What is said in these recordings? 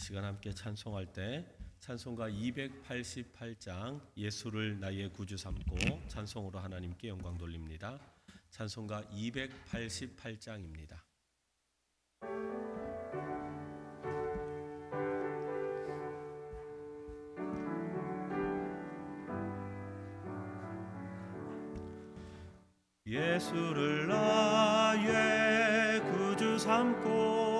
시간 함께 찬송할 때 찬송가 288장 예수를 나의 구주 삼고 찬송으로 하나님께 영광 돌립니다. 찬송가 288장입니다. 예수를 나의 구주 삼고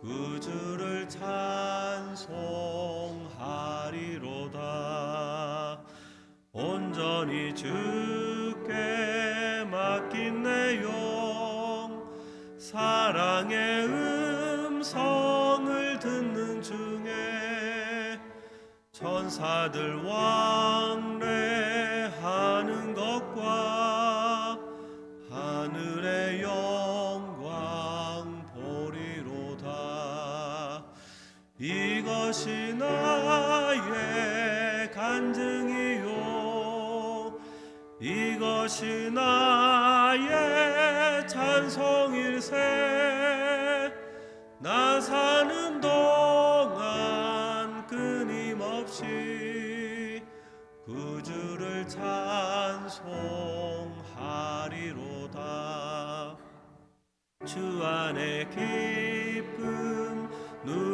구주를 찬송하리로다. 온전히 주께 맡긴 내용 사랑의 음성을 듣는 중에 천사들 왕 것이 나의 찬송일세. 나 사는 동안 끊임없이 구주를 찬송하리로다. 주 안에 기쁨 누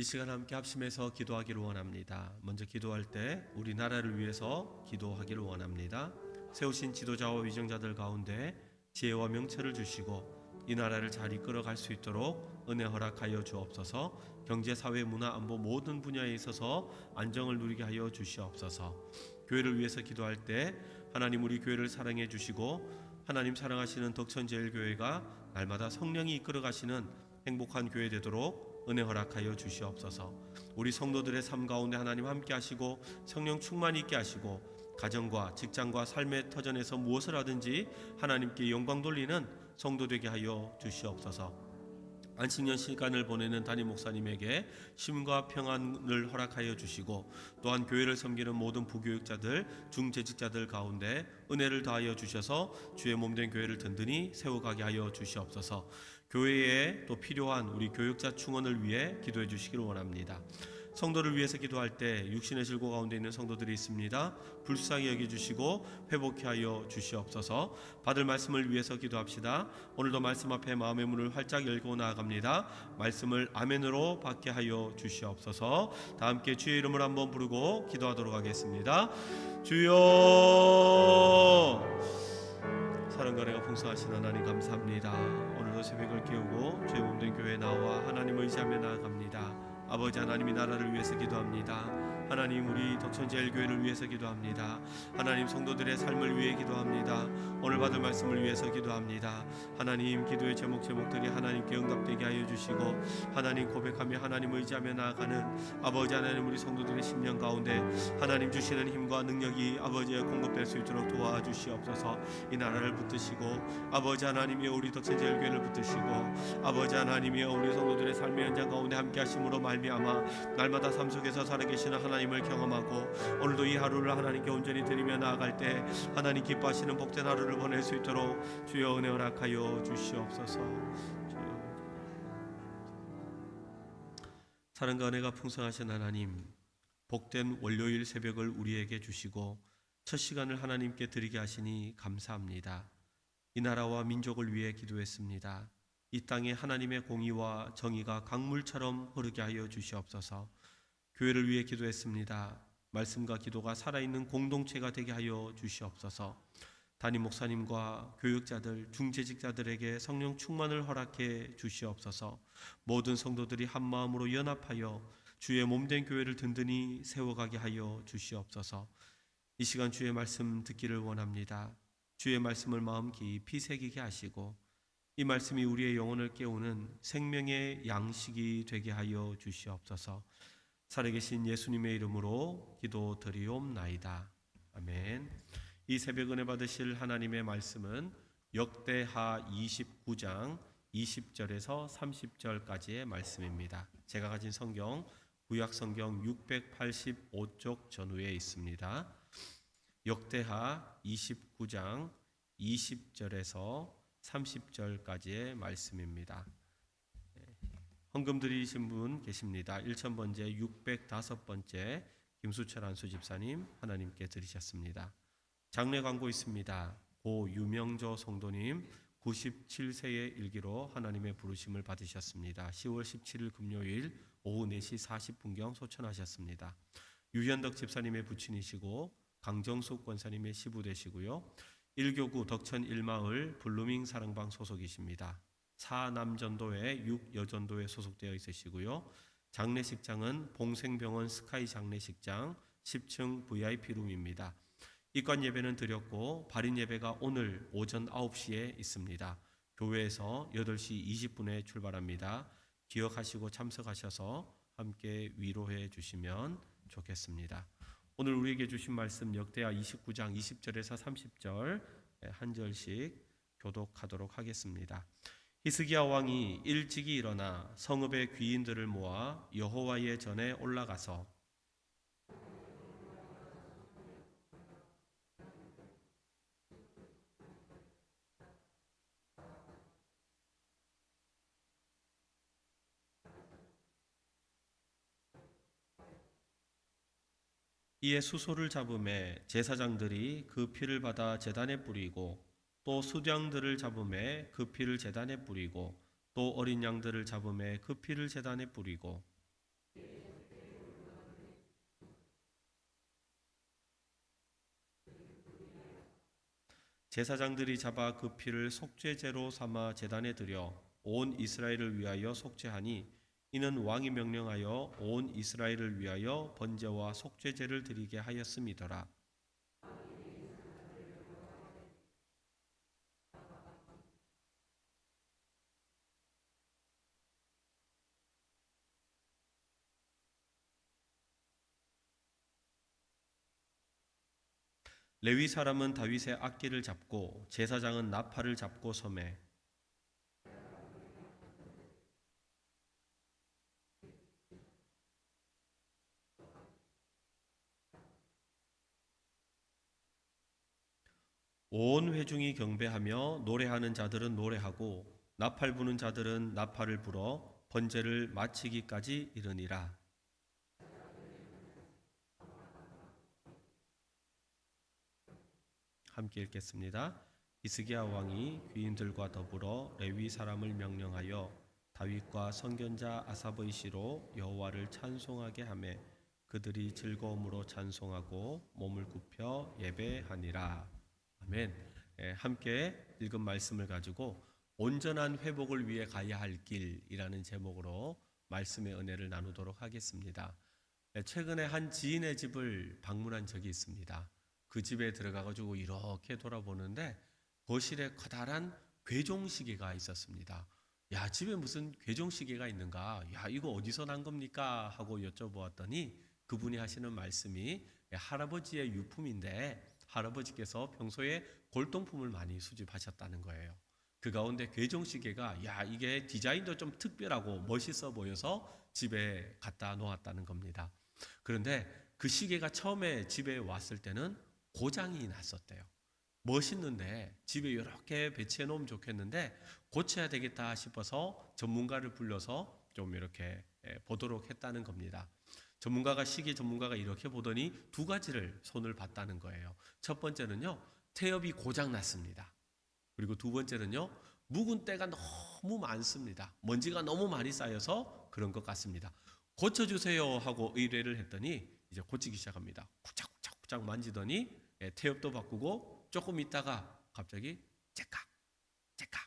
이 시간 함께 합심해서 기도하기를 원합니다. 먼저 기도할 때 우리나라를 위해서 기도하기를 원합니다. 세우신 지도자와 위정자들 가운데 지혜와 명철을 주시고 이 나라를 잘 이끌어 갈 수 있도록 은혜 허락하여 주옵소서. 경제, 사회, 문화, 안보 모든 분야에 있어서 안정을 누리게 하여 주시옵소서. 교회를 위해서 기도할 때 하나님 우리 교회를 사랑해 주시고 하나님 사랑하시는 덕천제일교회가 날마다 성령이 이끌어 가시는 행복한 교회 되도록 은혜 허락하여 주시옵소서. 우리 성도들의 삶 가운데 하나님 함께 하시고 성령 충만 있게 하시고 가정과 직장과 삶의 터전에서 무엇을 하든지 하나님께 영광 돌리는 성도 되게 하여 주시옵소서. 안식년 시간을 보내는 담임 목사님에게 쉼과 평안을 허락하여 주시고 또한 교회를 섬기는 모든 부교육자들, 중재직자들 가운데 은혜를 더하여 주셔서 주의 몸된 교회를 든든히 세워가게 하여 주시옵소서. 교회에 또 필요한 우리 교육자 충원을 위해 기도해 주시기를 원합니다. 성도를 위해서 기도할 때 육신의 질고 가운데 있는 성도들이 있습니다. 불쌍히 여겨 주시고 회복케 하여 주시옵소서. 받을 말씀을 위해서 기도합시다. 오늘도 말씀 앞에 마음의 문을 활짝 열고 나아갑니다. 말씀을 아멘으로 받게 하여 주시옵소서. 다 함께 주의 이름을 한번 부르고 기도하도록 하겠습니다. 주여 사랑과 내가 풍성하신 하나님 감사합니다. 오늘도 새벽을 깨우고 주의 몸된 교회 나와 하나님을 의지하며 나아갑니다. 아버지 하나님이 나라를 위해서 기도합니다. 하나님 우리 덕천제일교회를 위해서 기도합니다. 하나님 성도들의 삶을 위해 기도합니다. 오늘 받을 말씀을 위해서 기도합니다. 하나님 기도의 제목 제목들이 하나님께 응답되게 하여 주시고 하나님 고백하며 하나님 의지하며 나아가는 아버지 하나님 우리 성도들의 심령 가운데 하나님 주시는 힘과 능력이 아버지의 공급될 수 있도록 도와주시옵소서 이 나라를 붙드시고 아버지 하나님이여 우리 덕천제일교회를 붙드시고 아버지 하나님이여 우리 성도들의 삶의 현장 가운데 함께 하심으로 말미암아 날마다 삶 속에서 살아계시는 하나님 을 경험하고 오늘도 이 하루를 하나님께 온전히 드리며 나아갈 때 하나님 기뻐하시는 복된 하루를 보낼 수 있도록 주여 은혜 허락하여 주시옵소서. 사랑과 은혜가 풍성하신 하나님 복된 월요일 새벽을 우리에게 주시고 첫 시간을 하나님께 드리게 하시니 감사합니다. 이 나라와 민족을 위해 기도했습니다. 이 땅에 하나님의 공의와 정의가 강물처럼 흐르게 하여 주시옵소서. 교회를 위해 기도했습니다. 말씀과 기도가 살아있는 공동체가 되게 하여 주시옵소서. 담임 목사님과 교육자들, 중재직자들에게 성령 충만을 허락해 주시옵소서. 모든 성도들이 한 마음으로 연합하여 주의 몸된 교회를 든든히 세워가게 하여 주시옵소서. 이 시간 주의 말씀 듣기를 원합니다. 주의 말씀을 마음 깊이 새기게 하시고 이 말씀이 우리의 영혼을 깨우는 생명의 양식이 되게 하여 주시옵소서. 살아계신 예수님의 이름으로 기도드리옵나이다. 아멘. 이 새벽 은혜 받으실 하나님의 말씀은 역대하 29장 20절에서 30절까지의 말씀입니다. 제가 가진 성경 구약 성경 685쪽 전후에 있습니다. 역대하 29장 20절에서 30절까지의 말씀입니다. 헌금 드리신 분 계십니다. 1000번째 605번째 김수철 안수 집사님 하나님께 드리셨습니다. 장례 광고 있습니다. 고 유명조 성도님 97세의 일기로 하나님의 부르심을 받으셨습니다. 10월 17일 금요일 오후 4시 40분경 소천하셨습니다. 유현덕 집사님의 부친이시고 강정숙 권사님의 시부 되시고요. 1교구 덕천 1마을 블루밍 사랑방 소속이십니다. 사남전도회 6여전도에 소속되어 있으시고요. 장례식장은 봉생병원 스카이 장례식장 10층 VIP룸입니다. 입관 예배는 드렸고 발인 예배가 오늘 오전 9시에 있습니다. 교회에서 8시 20분에 출발합니다. 기억하시고 참석하셔서 함께 위로해 주시면 좋겠습니다. 오늘 우리에게 주신 말씀 역대하 29장 20절에서 30절 한 절씩 교독하도록 하겠습니다. 히스기야 왕이 일찍이 일어나 성읍의 귀인들을 모아 여호와의 전에 올라가서 이에 수소를 잡음에 제사장들이 그 피를 받아 제단에 뿌리고 또 수장들을 잡음에 그 피를 제단에 뿌리고 또 어린 양들을 잡음에 그 피를 제단에 뿌리고 제사장들이 잡아 그 피를 속죄제로 삼아 제단에 드려 온 이스라엘을 위하여 속죄하니 이는 왕이 명령하여 온 이스라엘을 위하여 번제와 속죄제를 드리게 하였음이더라. 레위 사람은 다윗의 악기를 잡고 제사장은 나팔을 잡고 섬에 온 회중이 경배하며 노래하는 자들은 노래하고 나팔 부는 자들은 나팔을 불어 번제를 마치기까지 이르니라. 함께 읽겠습니다. 이스기야 왕이 귀인들과 더불어 레위 사람을 명령하여 다윗과 선견자 아사브의 시로 여호와를 찬송하게 하매 그들이 즐거움으로 찬송하고 몸을 굽혀 예배하니라. 아멘. 예, 함께 읽은 말씀을 가지고 온전한 회복을 위해 가야 할 길이라는 제목으로 말씀의 은혜를 나누도록 하겠습니다. 예, 최근에 한 지인의 집을 방문한 적이 있습니다. 그 집에 들어가 가지고 이렇게 돌아보는데 거실에 커다란 괴종 시계가 있었습니다. 야, 집에 무슨 괴종 시계가 있는가? 야, 이거 어디서 난 겁니까? 하고 여쭤보았더니 그분이 하시는 말씀이 예, 할아버지의 유품인데 할아버지께서 평소에 골동품을 많이 수집하셨다는 거예요. 그 가운데 괴종 시계가 야, 이게 디자인도 좀 특별하고 멋있어 보여서 집에 갖다 놓았다는 겁니다. 그런데 그 시계가 처음에 집에 왔을 때는 고장이 났었대요. 멋있는데 집에 이렇게 배치해 놓으면 좋겠는데 고쳐야 되겠다 싶어서 전문가를 불러서 좀 이렇게 예, 보도록 했다는 겁니다. 전문가가 시계 전문가가 이렇게 보더니 두 가지를 손을 봤다는 거예요. 첫 번째는요. 태엽이 고장 났습니다. 그리고 두 번째는요. 묵은 때가 너무 많습니다. 먼지가 너무 많이 쌓여서 그런 것 같습니다. 고쳐주세요 하고 의뢰를 했더니 이제 고치기 시작합니다. 쿵짝 쿵짝쿵짝 만지더니 예, 태엽도 바꾸고 조금 있다가 갑자기 째깍 째깍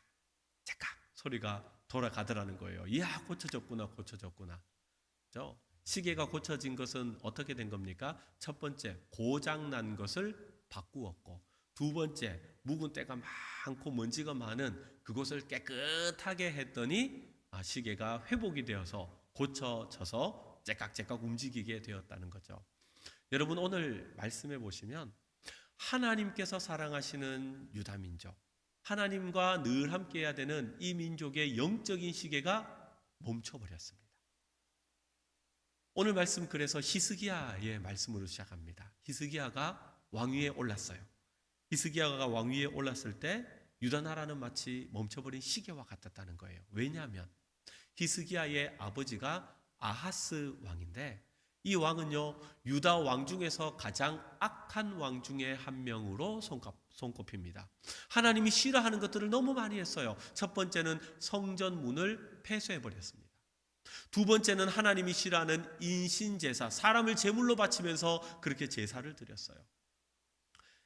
째깍 소리가 돌아가더라는 거예요. 이야 고쳐졌구나 고쳐졌구나. 저 시계가 고쳐진 것은 어떻게 된 겁니까? 첫 번째 고장 난 것을 바꾸었고 두 번째 묵은 때가 많고 먼지가 많은 그곳을 깨끗하게 했더니 아, 시계가 회복이 되어서 고쳐져서 째깍째깍 움직이게 되었다는 거죠. 여러분 오늘 말씀해 보시면 하나님께서 사랑하시는 유다 민족, 하나님과 늘 함께해야 되는 이 민족의 영적인 시계가 멈춰 버렸습니다. 오늘 말씀 그래서 히스기야의 말씀으로 시작합니다. 히스기야가 왕위에 올랐어요. 히스기야가 왕위에 올랐을 때 유다 나라는 마치 멈춰버린 시계와 같았다는 거예요. 왜냐하면 히스기야의 아버지가 아하스 왕인데 이 왕은요 유다 왕 중에서 가장 악한 왕 중에 한 명으로 손꼽, 손꼽힙니다. 하나님이 싫어하는 것들을 너무 많이 했어요. 첫 번째는 성전 문을 폐쇄해 버렸습니다. 두 번째는 하나님이 싫어하는 인신 제사, 사람을 제물로 바치면서 그렇게 제사를 드렸어요.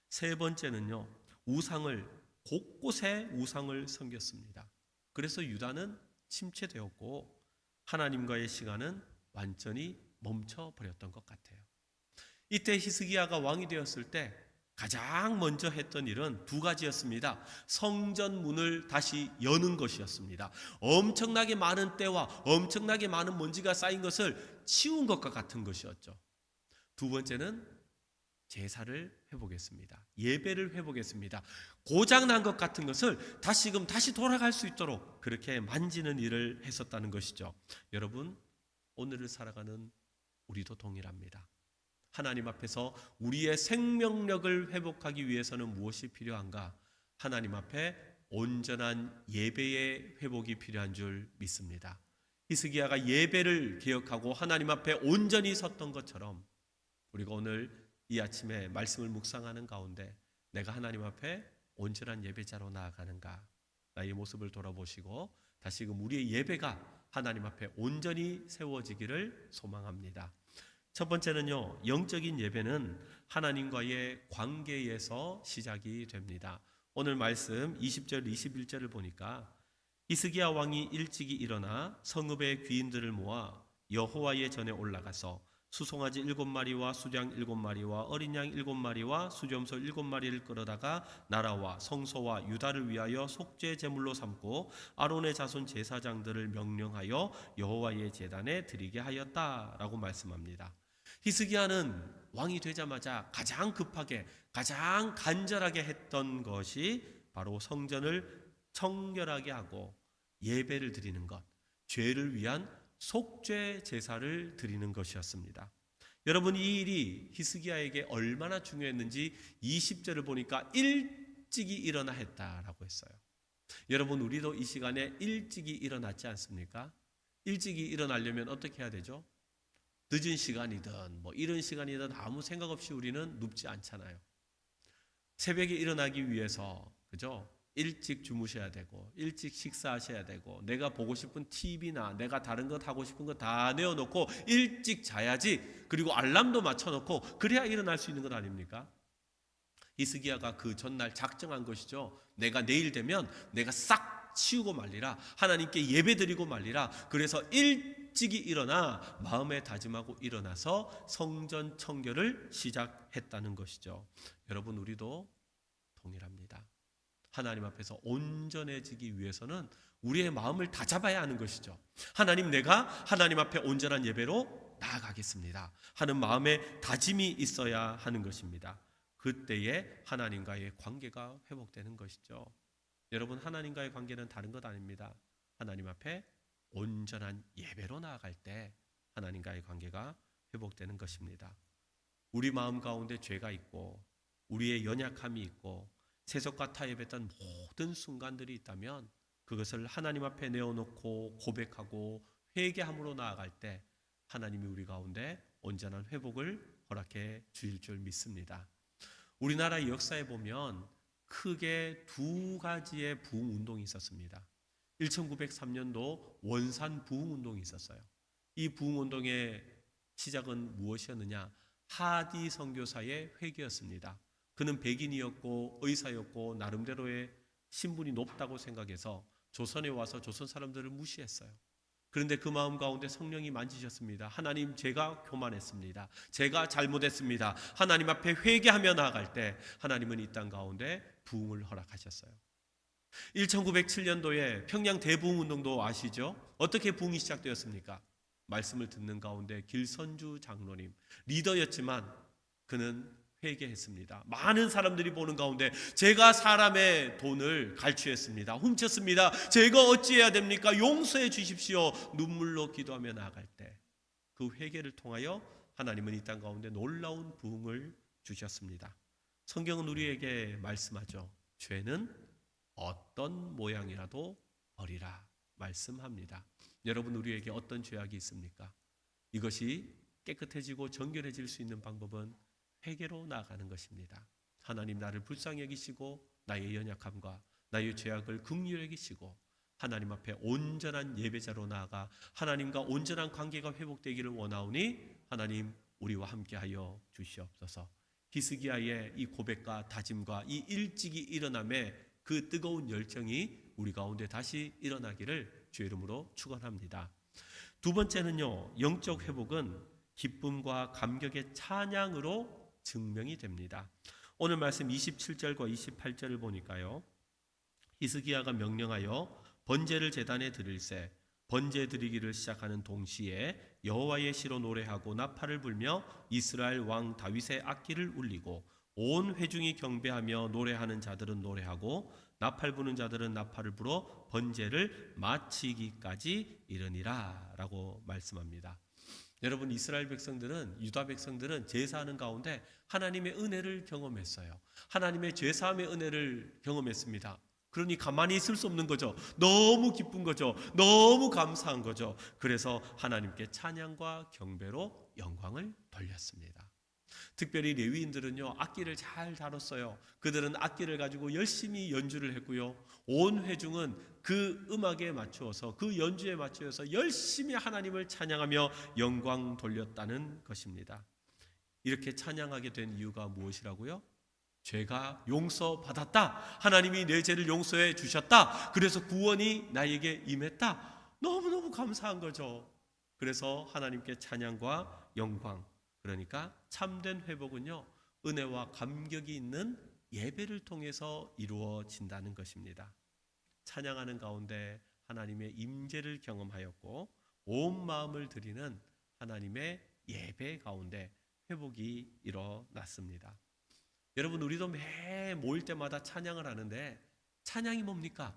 세 번째는요 우상을 곳곳에 우상을 섬겼습니다. 그래서 유다는 침체되었고 하나님과의 시간은 완전히 멈춰 버렸던 것 같아요. 이때 히스기야가 왕이 되었을 때 가장 먼저 했던 일은 두 가지였습니다. 성전 문을 다시 여는 것이었습니다. 엄청나게 많은 때와 엄청나게 많은 먼지가 쌓인 것을 치운 것과 같은 것이었죠. 두 번째는 제사를 회복했습니다. 예배를 회복했습니다. 고장난 것 같은 것을 다시금 다시 돌아갈 수 있도록 그렇게 만지는 일을 했었다는 것이죠. 여러분, 오늘을 살아가는 우리도 동일합니다. 하나님 앞에서 우리의 생명력을 회복하기 위해서는 무엇이 필요한가? 하나님 앞에 온전한 예배의 회복이 필요한 줄 믿습니다. 히스기야가 예배를 기억하고 하나님 앞에 온전히 섰던 것처럼 우리가 오늘 이 아침에 말씀을 묵상하는 가운데 내가 하나님 앞에 온전한 예배자로 나아가는가 나의 모습을 돌아보시고 다시금 우리의 예배가 하나님 앞에 온전히 세워지기를 소망합니다. 첫 번째는요, 영적인 예배는 하나님과의 관계에서 시작이 됩니다. 오늘 말씀 20절, 21절을 보니까 이스기야 왕이 일찍이 일어나 성읍의 귀인들을 모아 여호와의 전에 올라가서 수송아지 일곱 마리와 수장 일곱 마리와 어린 양 일곱 마리와 수점소 일곱 마리를 끌어다가 나라와 성소와 유다를 위하여 속죄 제물로 삼고 아론의 자손 제사장들을 명령하여 여호와의 제단에 드리게 하였다라고 말씀합니다. 히스기야는 왕이 되자마자 가장 급하게 가장 간절하게 했던 것이 바로 성전을 청결하게 하고 예배를 드리는 것, 죄를 위한 속죄 제사를 드리는 것이었습니다. 여러분 이 일이 히스기야에게 얼마나 중요했는지 20절을 보니까 일찍이 일어나 했다라고 했어요. 여러분 우리도 이 시간에 일찍이 일어났지 않습니까? 일찍이 일어나려면 어떻게 해야 되죠? 늦은 시간이든 뭐 이런 시간이든 아무 생각 없이 우리는 눕지 않잖아요. 새벽에 일어나기 위해서 그죠? 일찍 주무셔야 되고 일찍 식사하셔야 되고 내가 보고 싶은 TV나 내가 다른 것 하고 싶은 거 다 내어놓고 일찍 자야지 그리고 알람도 맞춰놓고 그래야 일어날 수 있는 것 아닙니까? 이스기야가 그 전날 작정한 것이죠. 내가 내일 되면 내가 싹 치우고 말리라 하나님께 예배드리고 말리라 그래서 일 일찍이 일어나 마음에 다짐하고 일어나서 성전 청결을 시작했다는 것이죠. 여러분 우리도 동일합니다. 하나님 앞에서 온전해지기 위해서는 우리의 마음을 다 잡아야 하는 것이죠. 하나님 내가 하나님 앞에 온전한 예배로 나아가겠습니다. 하는 마음의 다짐이 있어야 하는 것입니다. 그때에 하나님과의 관계가 회복되는 것이죠. 여러분 하나님과의 관계는 다른 것 아닙니다. 하나님 앞에 온전한 예배로 나아갈 때 하나님과의 관계가 회복되는 것입니다. 우리 마음 가운데 죄가 있고 우리의 연약함이 있고 세속과 타협했던 모든 순간들이 있다면 그것을 하나님 앞에 내어놓고 고백하고 회개함으로 나아갈 때 하나님이 우리 가운데 온전한 회복을 허락해 주실 줄 믿습니다. 우리나라 역사에 보면 크게 두 가지의 부흥 운동이 있었습니다. 1903년도 원산 부흥 운동이 있었어요. 이 부흥 운동의 시작은 무엇이었느냐? 하디 선교사의 회개였습니다. 그는 백인이었고 의사였고 나름대로의 신분이 높다고 생각해서 조선에 와서 조선 사람들을 무시했어요. 그런데 그 마음 가운데 성령이 만지셨습니다. 하나님 제가 교만했습니다. 제가 잘못했습니다. 하나님 앞에 회개하며 나아갈 때 하나님은 이 땅 가운데 부흥을 허락하셨어요. 1907년도에 평양 대부흥 운동도 아시죠? 어떻게 부흥이 시작되었습니까? 말씀을 듣는 가운데 길선주 장로님 리더였지만 그는 회개했습니다. 많은 사람들이 보는 가운데 제가 사람의 돈을 갈취했습니다. 훔쳤습니다. 제가 어찌해야 됩니까? 용서해 주십시오. 눈물로 기도하며 나아갈 때 그 회개를 통하여 하나님은 이 땅 가운데 놀라운 부흥을 주셨습니다. 성경은 우리에게 말씀하죠. 죄는 어떤 모양이라도 버리라 말씀합니다. 여러분 우리에게 어떤 죄악이 있습니까? 이것이 깨끗해지고 정결해질 수 있는 방법은 회개로 나아가는 것입니다. 하나님 나를 불쌍히 여기시고 나의 연약함과 나의 죄악을 긍휼히 여기시고 하나님 앞에 온전한 예배자로 나아가 하나님과 온전한 관계가 회복되기를 원하오니 하나님 우리와 함께하여 주시옵소서. 히스기야의 이 고백과 다짐과 이 일찍이 일어남의 그 뜨거운 열정이 우리 가운데 다시 일어나기를 주 이름으로 축원합니다. 두 번째는요. 영적 회복은 기쁨과 감격의 찬양으로 증명이 됩니다. 오늘 말씀 27절과 28절을 보니까요. 히스기야가 명령하여 번제를 제단에 드릴새 번제 드리기를 시작하는 동시에 여호와의 시로 노래하고 나팔을 불며 이스라엘 왕 다윗의 악기를 울리고 온 회중이 경배하며 노래하는 자들은 노래하고 나팔 부는 자들은 나팔을 불어 번제를 마치기까지 이르니라라고 말씀합니다. 여러분 이스라엘 백성들은 유다 백성들은 제사하는 가운데 하나님의 은혜를 경험했어요. 하나님의 죄사함의 은혜를 경험했습니다. 그러니 가만히 있을 수 없는 거죠. 너무 기쁜 거죠. 너무 감사한 거죠. 그래서 하나님께 찬양과 경배로 영광을 돌렸습니다. 특별히 레위인들은요 악기를 잘 다뤘어요. 그들은 악기를 가지고 열심히 연주를 했고요. 온 회중은 그 음악에 맞추어서 그 연주에 맞추어서 열심히 하나님을 찬양하며 영광 돌렸다는 것입니다. 이렇게 찬양하게 된 이유가 무엇이라고요? 죄가 용서받았다. 하나님이 내 죄를 용서해 주셨다. 그래서 구원이 나에게 임했다. 너무너무 감사한 거죠. 그래서 하나님께 찬양과 영광 그러니까 참된 회복은요 은혜와 감격이 있는 예배를 통해서 이루어진다는 것입니다. 찬양하는 가운데 하나님의 임재를 경험하였고 온 마음을 드리는 하나님의 예배 가운데 회복이 일어났습니다. 여러분 우리도 매 모일 때마다 찬양을 하는데 찬양이 뭡니까?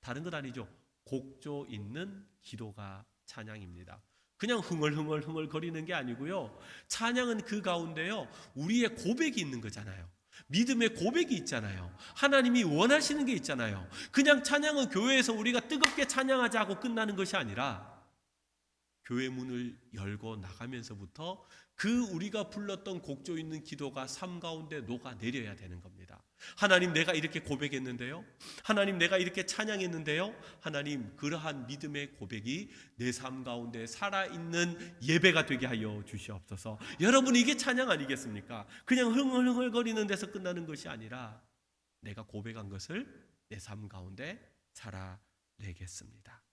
다른 것 아니죠. 곡조 있는 기도가 찬양입니다. 그냥 흥얼흥얼 흥얼 거리는 게 아니고요. 찬양은 그 가운데요. 우리의 고백이 있는 거잖아요. 믿음의 고백이 있잖아요. 하나님이 원하시는 게 있잖아요. 그냥 찬양은 교회에서 우리가 뜨겁게 찬양하자 하고 끝나는 것이 아니라 교회 문을 열고 나가면서부터 그 우리가 불렀던 곡조 있는 기도가 삶 가운데 녹아 내려야 되는 겁니다. 하나님 내가 이렇게 고백했는데요. 하나님 내가 이렇게 찬양했는데요. 하나님 그러한 믿음의 고백이 내 삶 가운데 살아 있는 예배가 되게 하여 주시옵소서. 여러분 이게 찬양 아니겠습니까? 그냥 흥얼흥얼거리는 데서 끝나는 것이 아니라 내가 고백한 것을 내 삶 가운데 살아 내겠습니다.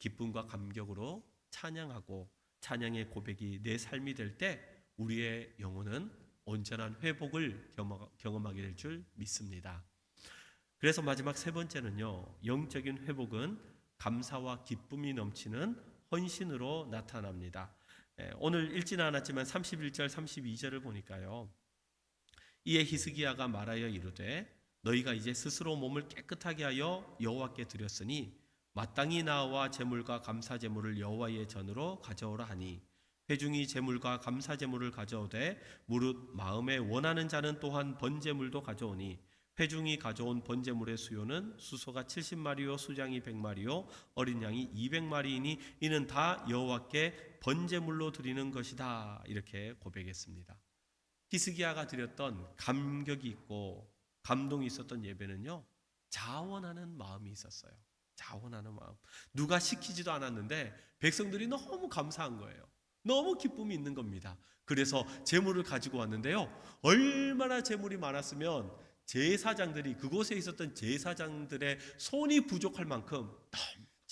기쁨과 감격으로 찬양하고 찬양의 고백이 내 삶이 될 때 우리의 영혼은 온전한 회복을 경험- 경험하게 될 줄 믿습니다. 그래서 마지막 세 번째는요. 영적인 회복은 감사와 기쁨이 넘치는 헌신으로 나타납니다. 예, 오늘 읽지는 않았지만 31절 32절을 보니까요. 이에 히스기야가 말하여 이르되 너희가 이제 스스로 몸을 깨끗하게 하여 여호와께 드렸으니 마땅히 나와 제물과 감사 제물을 여호와의 전으로 가져오라 하니 회중이 제물과 감사 제물을 가져오되 무릇 마음에 원하는 자는 또한 번제물도 가져오니 회중이 가져온 번제물의 수요는 수소가 70마리요 수장이 100마리요 어린 양이 200마리이니 이는 다 여호와께 번제물로 드리는 것이다 이렇게 고백했습니다. 히스기야가 드렸던 감격이 있고 감동이 있었던 예배는요 자원하는 마음이 있었어요. 자원하는 마음. 누가 시키지도 않았는데 백성들이 너무 감사한 거예요. 너무 기쁨이 있는 겁니다. 그래서 재물을 가지고 왔는데요. 얼마나 재물이 많았으면 제사장들이 그곳에 있었던 제사장들의 손이 부족할 만큼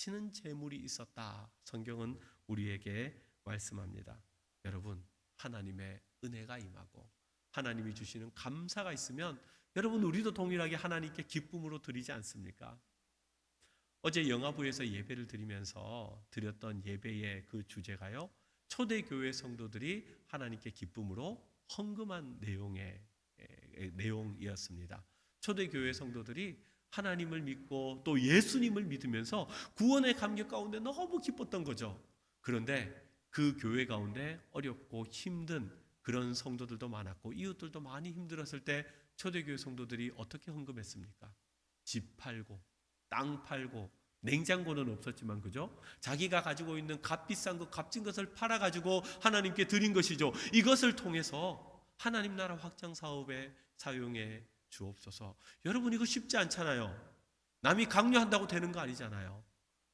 넘치는 재물이 있었다. 성경은 우리에게 말씀합니다. 여러분, 하나님의 은혜가 임하고 하나님이 주시는 감사가 있으면 여러분 우리도 동일하게 하나님께 기쁨으로 드리지 않습니까? 어제 영화부에서 예배를 드리면서 드렸던 예배의 그 주제가요. 초대 교회 성도들이 하나님께 기쁨으로 헌금한 내용의 에, 내용이었습니다. 초대 교회 성도들이 하나님을 믿고 또 예수님을 믿으면서 구원의 감격 가운데 너무 기뻤던 거죠. 그런데 그 교회 가운데 어렵고 힘든 그런 성도들도 많았고 이웃들도 많이 힘들었을 때 초대교회 성도들이 어떻게 헌금했습니까? 집 팔고 땅 팔고 냉장고는 없었지만 그죠? 자기가 가지고 있는 값비싼 것 값진 것을 팔아 가지고 하나님께 드린 것이죠. 이것을 통해서 하나님 나라 확장 사업에 사용해 주옵소서. 여러분 이거 쉽지 않잖아요. 남이 강요한다고 되는 거 아니잖아요.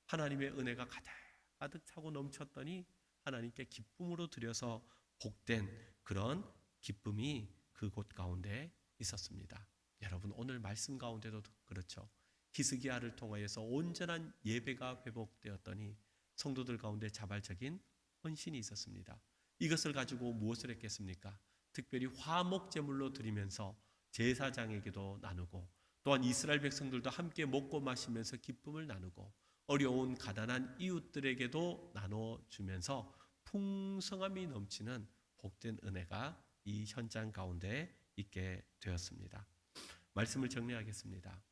하나님의 은혜가 가득 가득 차고 넘쳤더니 하나님께 기쁨으로 드려서 복된 그런 기쁨이 그곳 가운데 있었습니다. 여러분 오늘 말씀 가운데도 그렇죠. 히스기야를 통하여서 온전한 예배가 회복되었더니 성도들 가운데 자발적인 헌신이 있었습니다. 이것을 가지고 무엇을 했겠습니까? 특별히 화목 제물로 드리면서 제사장에게도 나누고 또한 이스라엘 백성들도 함께 먹고 마시면서 기쁨을 나누고 어려운 가난한 이웃들에게도 나눠 주면서 풍성함이 넘치는 복된 은혜가 이 현장 가운데 있게 되었습니다. 말씀을 정리하겠습니다.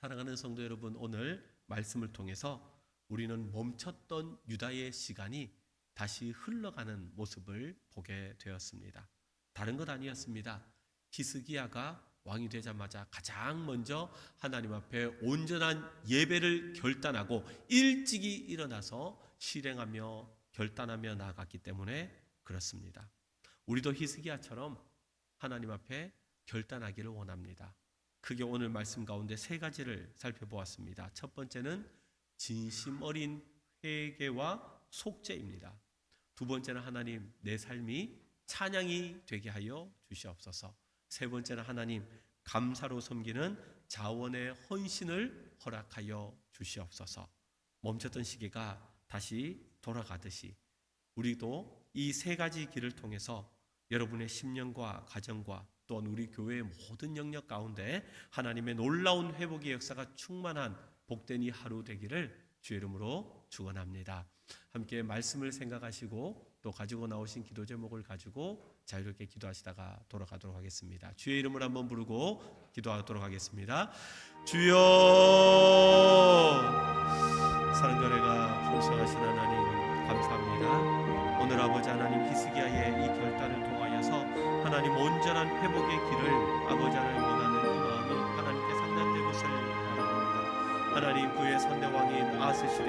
사랑하는 성도 여러분, 오늘 말씀을 통해서 우리는 멈췄던 유다의 시간이 다시 흘러가는 모습을 보게 되었습니다. 다른 것 아니었습니다. 히스기야가 왕이 되자마자 가장 먼저 하나님 앞에 온전한 예배를 결단하고 일찍이 일어나서 실행하며 결단하며 나아갔기 때문에 그렇습니다. 우리도 히스기야처럼 하나님 앞에 결단하기를 원합니다. 크게 오늘 말씀 가운데 세 가지를 살펴보았습니다. 첫 번째는 진심 어린 회개와 속죄입니다. 두 번째는 하나님 내 삶이 찬양이 되게 하여 주시옵소서. 세 번째는 하나님 감사로 섬기는 자원의 헌신을 허락하여 주시옵소서. 멈췄던 시계가 다시 돌아가듯이 우리도 이 세 가지 길을 통해서 여러분의 심령과 가정과 또한 우리 교회의 모든 영역 가운데 하나님의 놀라운 회복의 역사가 충만한 복된 이 하루 되기를 주의 이름으로 축원합니다. 함께 말씀을 생각하시고 또 가지고 나오신 기도 제목을 가지고 자유롭게 기도하시다가 돌아가도록 하겠습니다. 주의 이름을 한번 부르고 기도하도록 하겠습니다. 주여 사랑자네가 풍성하신 하나님 감사합니다. 오늘 아버지 하나님 히스기야의 이 결단을 통하여서 하나님 온전한 회복의 길을 아버지 하나님 원하는 그 마음이 하나님께 상달된 것을 바라봅니다. 하나님 그의 선대왕인 아스시대